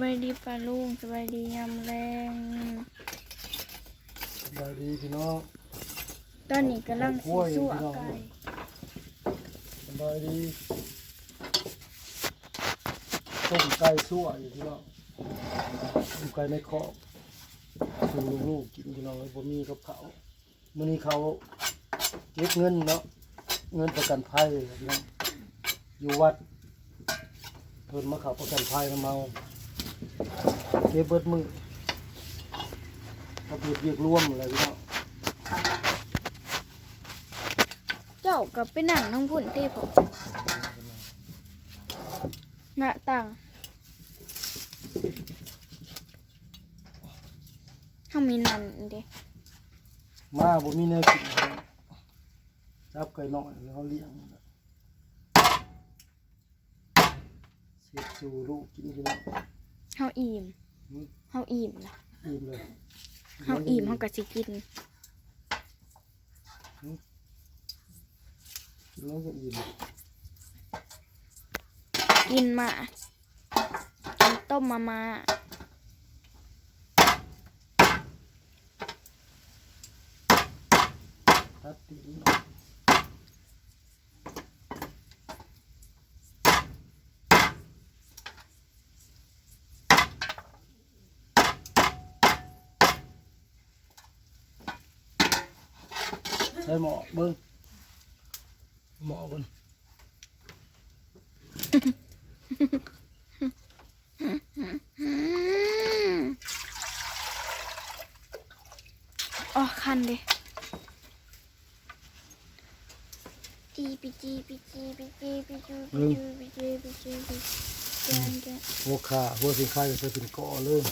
บายดีปลาลุงสบายดียามแรงสบายดีพี่น้องตอนนี้กำลังสิสั่วไก่สบายดีต้มไก่สั่วอยู่พี่น้องต้มไก่ในคอกสู่ลูกๆกินพี่น้องแล้วบ่มีกับเขาวมื้อนี้เขาเก็บเงินเนาะเงินประกันภัยพี่น้องอยู่วัดเพิ่นมาเขับประกันภัยมาเมา เก็บเบิดมือเขาเบิดเรียกร่วมอะไรพี่น้องเจ้ากับไปนั่งน้องพุ่นที่ผมหน้าต่างเขามีนันเด้มาบ่มีแนวกินครับจับไก่น้อยแล้วเขาเลี้ยงเสียบสู่ลูกกินพี่น้องเขา อิ่มอืมเขาอิ่มนะอิ่มเลยเขาอิ่มเขาก็สิกินกินแล้วก็อิ่มกินมากินต้มมามาตัดตี ได้หมอเบิ้งหมอกันอ๋อคันดิจีปีจีปีจีปีจีปีจูปีจูปีจูปีจูปีจูปีจูหัวขาหัวสินค้าจะเป็นเกาะเลย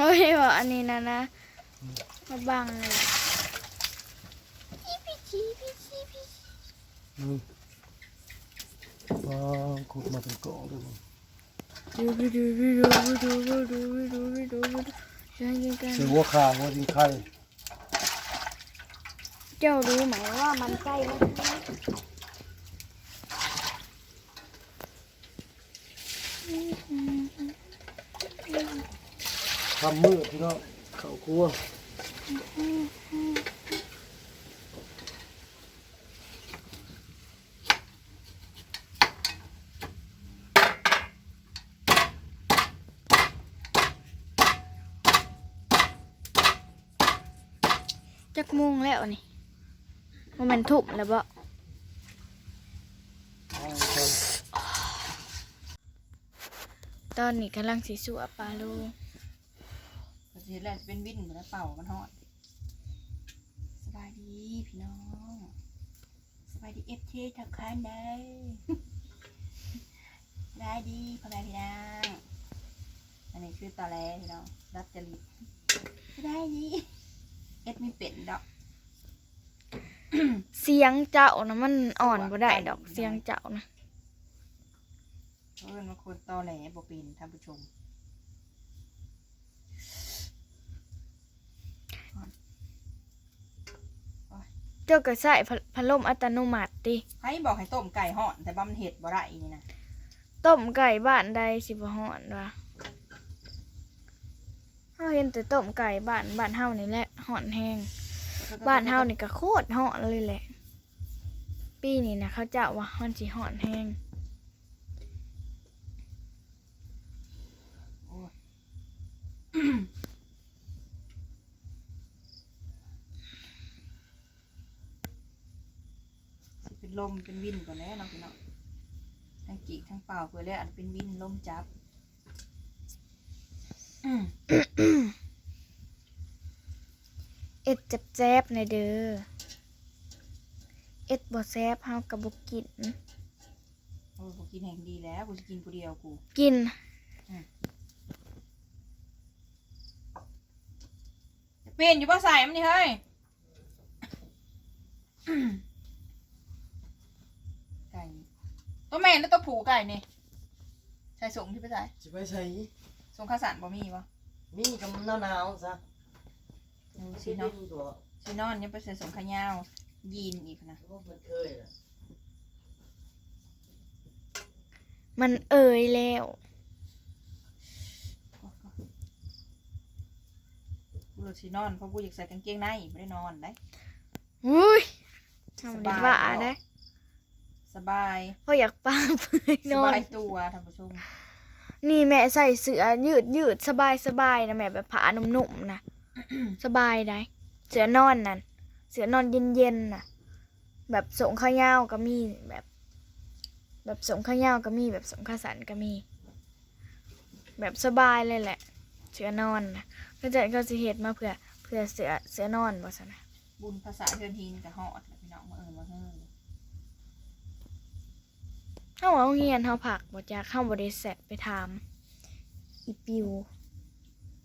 เฮ้บอกอันนี้นะนะมาบังเลยจีปีจีปีจีปีจีอืมปลาขุดมาเป็นเกาะเลยดูดูดูดูดูดูดูดูดูดูดูดูแกนแกนแกนใส่หัวขาหัวสินค้าเจ้ารู้ไหมว่ามันใกล้แล้ว ทำมืดพี่น้องเข้าครัวจักโมงแล้วนี่ว่ามันทุบแล้วบ่เอาไปตอนนี้กำลังสิสัวปลาลู ก็สิแหละเป็นวินเหมือนเป่ามันฮอดสบายดีพี่น้องสบายดีเอฟทีทักคันได้ได้ดีพ่อแม่พี่น้องอันนี้คือตอแหลพี่น้องรับจริตได้ดีเอ็ดไม่เป็นดอกเสียงเจ้านะมันอ่อนบ่ได้ดอกเสียงเจ้านะเพราะมันคนตอแหลบ่เป็นท่านผู้ชม จ้าก็ใส่พัดพัดลมอัตโนมัติติให้บอกให้ต้มไก่ห่อนแต่บ่มันเห็ดบ่ได้นี่นะต้มไก่บ้านใดสิบ่ฮ้อนวะเฮาเห็นแต่ต้มไก่บ้านบ้านเฮานี่แหละฮ้อนแฮงบ้านเฮานี่ก็โคตรฮ้อนเลยแหละ ปีนี้นะเขาเจ้าว่าฮ้อนสิฮ้อนแฮง โอ้ยสิ เป็นลมเป็นวินก่อนแล้วเนาะพี่น้องทั้งจีกทั้งเป่าเพื่อแล้วอันเป็นวินลมจับอืมเอ็ดแจ๊บๆในอยเด้อเอ็ดบ่แซ่บเฮาก็บ่กินโอ้ยกูกินแห่งดีแล้วกูจะกินผู้เดียวกูกินจะเป็นอยู่ป่ะใส่มันนี่เฮ้ย ไก่นี่ ตัวแม่แล้วตัวผูไก่นี่ใส่ส่งที่ไปใส่จะไปใส่ส่งข้าวสารบ่มีปะมีกับหนาวๆซะสีนอนตัวสีนอนยังไปใส่ส่งขายาวยีนอีกนะมันเอ่ยแล้วกูเลยสินอนเพราะกูอยากใส่กางเกงในไม่ได้นอนได้อุ้ยทำสดีบายว่าเนอะได้ สบายเพราะอยากป้าเพื่อนสนอบานยตัวท่านผู้ชมนี่แม่ใส่เสื้อยืดยืดสบายสบายนะแม่แบบผ้านุ่มๆนะ สบายได้เสื้อนอนนั่นเสื้อนอนเย็นๆน่ะ แบบสงข้าวยาวก็มีแบบ แบบสงข้าวยาวก็มีแบบสงข้าสันก็มี แบบสบายเลยแหละ เสื้อนอนนะก็จะก็จะเห็ดมาเพื่อเพื่อเสื้อเสื้อนอนว่าซะนะบุญภาษาเทือนทินกับฮอดพี่น้องมาเอิญมาเฮิง เฮาเอาเฮียนเฮาผักบ่จากเฮาบ่ได้แซะไปถามอีปิว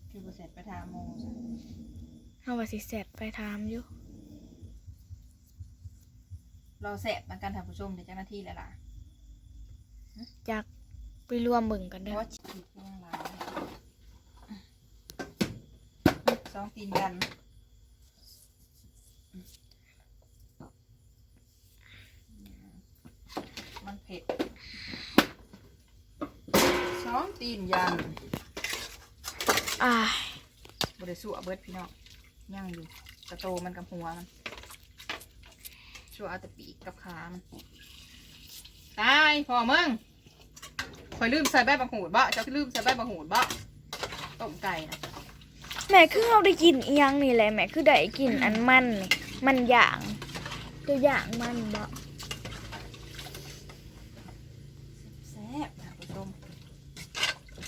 คือบุเสร็จไปทาโมงเฮาว่าสิแซะไปถามอยู่เราแสบมากันท่านผู้ชมเดี๋ยวเจ้าหน้าที่แล้วล่ะจากไปรวมเบิ่งกันเพเด้อราะว่าฉีดเครื่องล้างสองตีนกันมันเผ็ด สองตีนยันอ้ายบริสุทธิ์เบิดพี่น้องย่างอยู่กระโตมันกับหัวมันชั่วเอาแต่ปีกกับขามันตายพอมึงคอยลืมใส่ใบบังหูดบ่เจ้าลืมใส่ใบบังหูดบ่ต้มไก่นะแม่คือเฮาได้กินอีหยังนี่แหละแม่คือได้กินอันมันนี่มันย่างตัวอย่างมันบ่ แซ่บนะผู้ชม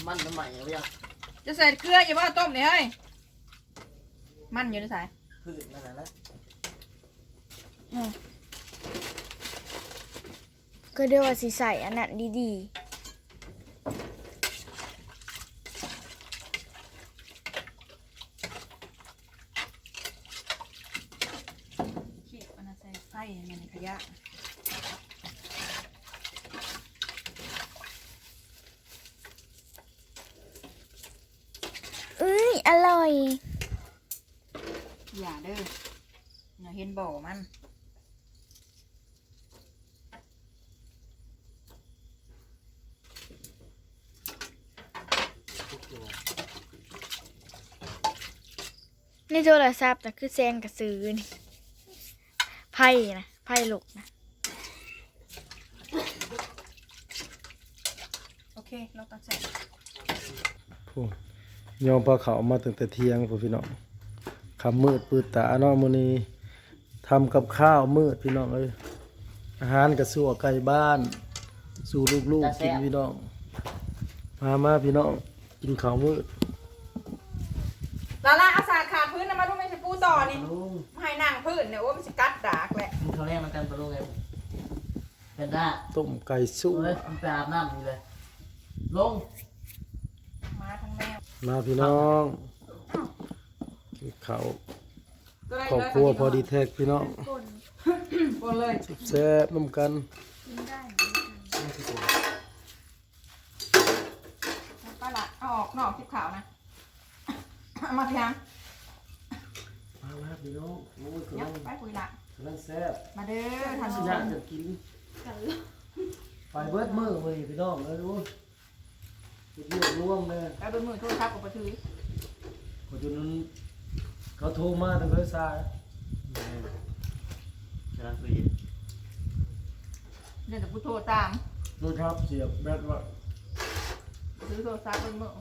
มันน้ำใหม่เอายังจะใส่เกลืออย่าว่าต้มนี่เฮ้ย มันอยู่ในสายพืชนั่นแหละนะก็เดี๋ยวว่าสิใส่อันนั้นดีขี้มันนะใส่ไส้มันในขยะ ๆเอ้ยอร่อย อย่าเด้อเนาะเห็นบ่อมัน ในโทรศัพท์น่ะคือแซงกระสือนี่ไพ่นะไพ่ลูกนะ โอเค เราตัดใส่ ยอมปลาเขามาตั้งแต่เที่ยงพุ่นพี่น้องคำมืดปืดตาเนาะมื้อนี้ทำกับข้าวมืดพี่น้องเอ้ยอาหารกระสัวไก่บ้าน สู่ลูกๆกินพี่น้องมามาพี่น้องกินข้าวมืดลาล่าเอาสาดขาดพื้นนะมาดูแม่ชมพูต่อนี่ลุงไม่ให้นั่งพื้นเนี่ยว่ามันจะกัดดากแหละมึงเขาเรียกมันกันปะลูกไงเป็นได้ต้มไก่สู้เฮ้ยมันไปอาบน้ำอยู่เลยลงมาทั้งแมวมาพี่น้องกินข้าวตัวไหนครอบครัวพอดีแท็กพี่น้องบนเลยแซ่บน้ำกันป้าละเอาออกนอกทิพขาวนะเอามาพี่ยังมามาพี่น้องโอ้ยเนี่ยกำลังไปคุยละกำลังแซ่บมาเด้อท่านผู้ชอยากมจะกิน ไปเบิดมือเว้ยพี่น้องเลยดู ไปเยี่ยมร่วมเลยไปเบนมือโทรศัพท์กับประถือพอจนนั้นเขาโทรมาทางเคยสายกำลังคุยเดี๋ยวจะพูดโทรตามดูครับเสียบแบตว่าซื้อโทรศัพท์เป็นมือ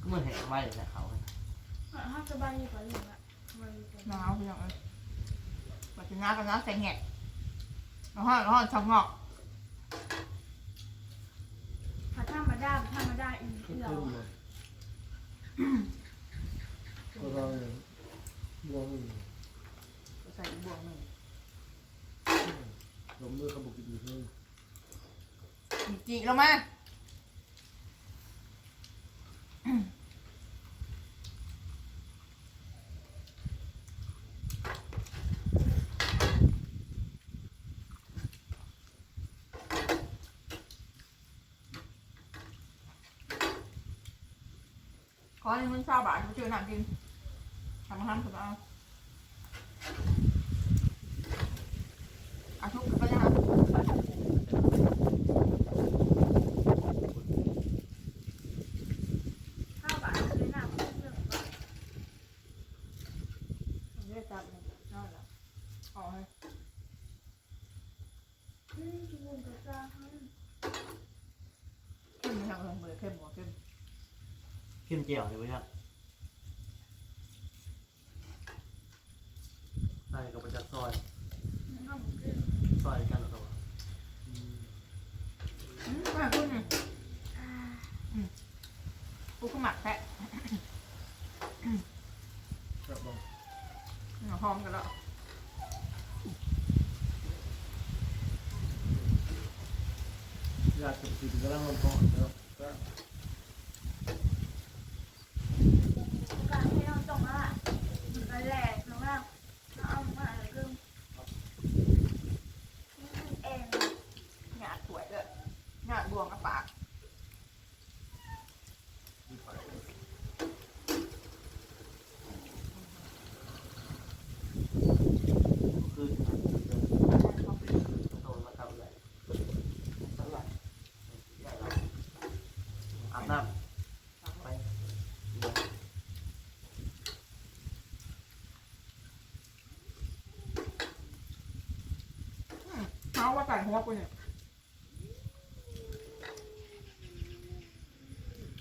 ก็มันแหงไว้เลยนะเขา ห้าสบายดีกว่าลุงอะหนาวพี่น้องเอ้ยปัจจุบันกันนะใส่แงะร้อนร้อนชอบงอกถ้าธรรมดาธรรมดาอีกขึ้นเราขึ้นเลยก็เราเนี่ยบวงใส่บวงหนึ่งลมมือเขาบอกกินอยู่เพิ่ม จีลงมา ขอให้มันเศร้าบาทมาช่วยหนังกินทำมาทำสุดเอาอาทุกก็จะท ข้าวบาทเลยน้ำเรื่องก็ำเรียกจับเลยนอนแล้วออกเลย อืมกินหมูกระจ้าให้ เข้มไม่ทำเลยเบอร์เข้มหัวเข้ม เข้มเจียวเลยไหมครับใส่กับประจักษ์ซอยข้าวหมูกระซอยกันตัวอืมมาคุณเนี่ยอ่ากูก็หมักแพะครับผมหอมกันแล้วอยากจะกินก็ต้องมันพอแล้วก็ การให้เราตรงอะมันก็แหลกน้องอะเราเอามาแล้วก็เอง หยาดสวยเลยหยาดบวงกับปาก คือโดนมาทำเลยสักหน่อยอาบน้ำไป เขาว่าไก่หัวกูเนี่ย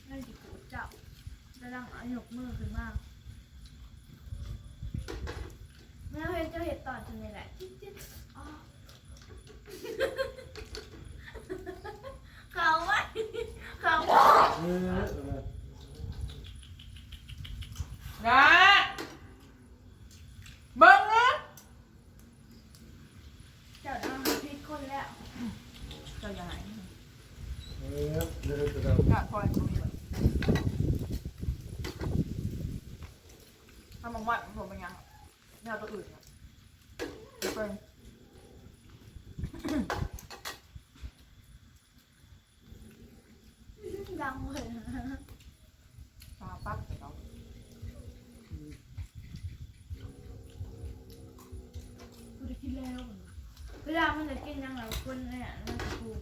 ให้จิ๋วเจ้าแล้วดังเอาหยกมือขึ้นมากแม่เห็นเจ้าเห็ดต่อนฉันนี่แหละจิ๊ดจิ๊ดอ๋อเขาไว้เขาไว้ เออเออ นะเบิ้งนะ เจ้าต้องพิษค นแล้วเจ้าอย่าหายเออเดี๋ยวเดี๋ยวเดี๋ยวกะคอยตรงนี้เลยถ้ามองว่าผมเป็นยังแนวตัวอื่นเนี่ยเดี๋ยวเป็น ดังเลย ปลาปั๊บเดี๋ยวเรา กูได้กินแล้วเวลามันจะกินยังไง คนเนี่ยน่าจะถูก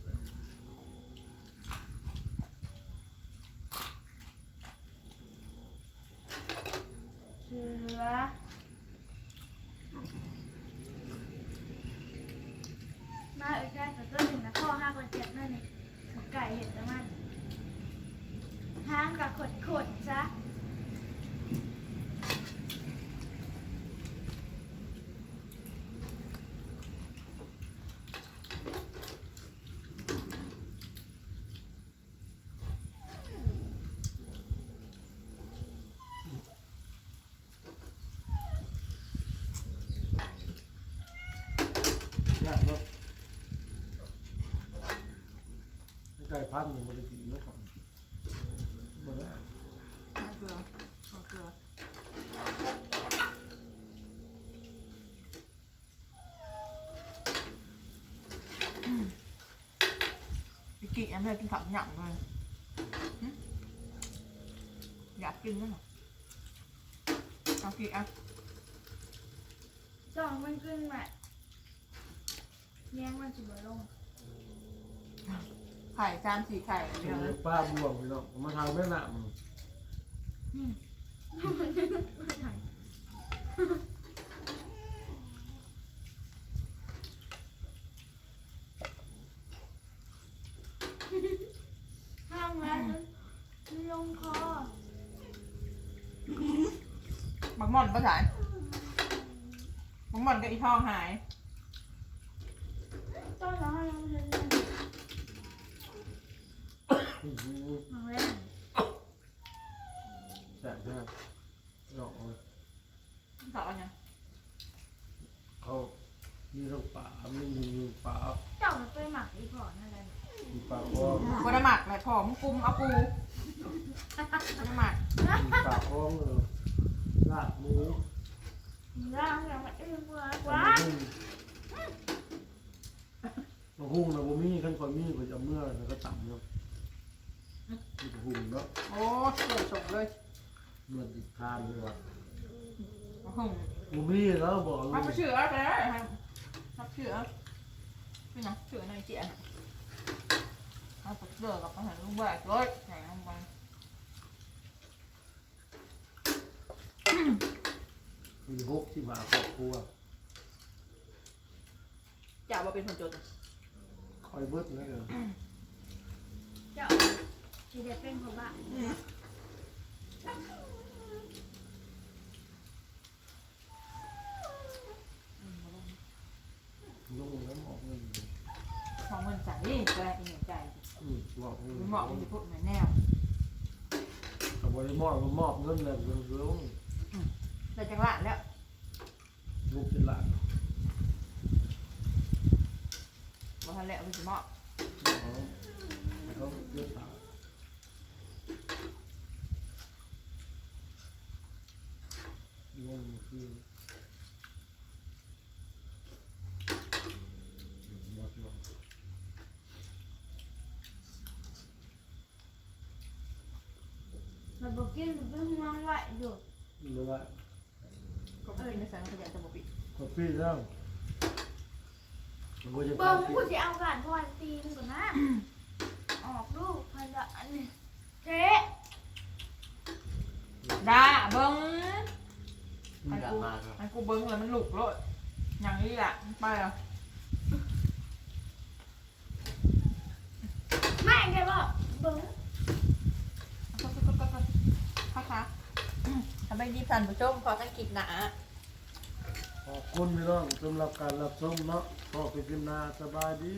เสือมาอีกได้แต่ตัวหนึ่งนะข้อห้าคนเจ็ดนั่นนี่หมกไก่เห็นแต่มันห้างกับขดขดๆซะ ยากเนาะไก่ พันธุ์มันจะกินเนาะครับบ่ได้เอาเกลือเอาเกลืออืมอีกกี่อันเลยกินขับหยั่งเลยหึอยากกินด้วยเหรอเอากี่อะสองมันขึ้นมาแย่งมันสิบลง ไข่จานสี่ไข่เดียวเดี๋นะยวป้าบวงไปเนาะมาทางแม่น้ำห้ามแล้วลงคอบักหม่อนภาษาบักหม่อนกับอีทองหาย ต้นแล้ว มันเล่นอื้อหือมันเล่นแซ่บมากเนาะสาวเนี่ยเขามีทั้งป่าไมีมีลูกป่าเจ้ามันไปหมักอีพอนั่นแหละมีป่าอ้อมกระหมักเลยผอมงกุมเอาปูกระหมักมีป่าอ้อมเออลาบหมูร่างอย่างมันเอื้อเมื่อตำว้าบักหุ่งนะบ่มีขั้นก่อนมีก็จะเมื่อแล้วก็ต่ำเนาะ มีบักหุ่งเนาะโอ้เกิดส่งเลยเมื่อติดทานเลยว่ะมาหุ่งบ่มีแล้วบอกเลเอาไปยเชื่อเอาไปเลยครับรับเชื่อนี่นะเชื่อในเจียนะเอาไปเชื่อกับอาหารลูกแบกเลยใส่ลงไปมีหกที่มาครอบครัวจะเอามาเป็นคนจนคอยเบิดนะเด้อเจ้า ที่ได้เป็นพ่อบ้านลงแล้วออกเงินของเงินจ่ายนี่แปลงอีกใจอืมบอกเงินเหมาะมันจะพูดเหมือนแนวกับบริมอบก็มอบเงินแล้วเงินลงแต่จังหวะแล้วลูกเป็นหลานบอกทันแล้วมันจะเหมาะเขาเขาเยอะตา ลงคือหมดลงมันบอกกินมันเป็นห่วงไหวอยู่หรือว่าก็ไม่กินในสังขยาจะบอกปิดกาแฟแล้วมันก็จะเบิ้งกิกูนจะเอาการพอนตีนก่อนนะออกลูกพันละอันนี้เจ๊ด่าเบิ้งไม่อยากมาครับมันกูเบิ้งแล้วมันหลุกเลยอย่างนี้แหละไปอะไม่แกบอกเบิ้งก็ก็ก็ก็ค่ะค่ะทำไมดีสันผู้ชมขอตั้งกิจหนาขอบคุณพี่น้องสำหรับการรับชมเนาะขอไปกินนาสบายดี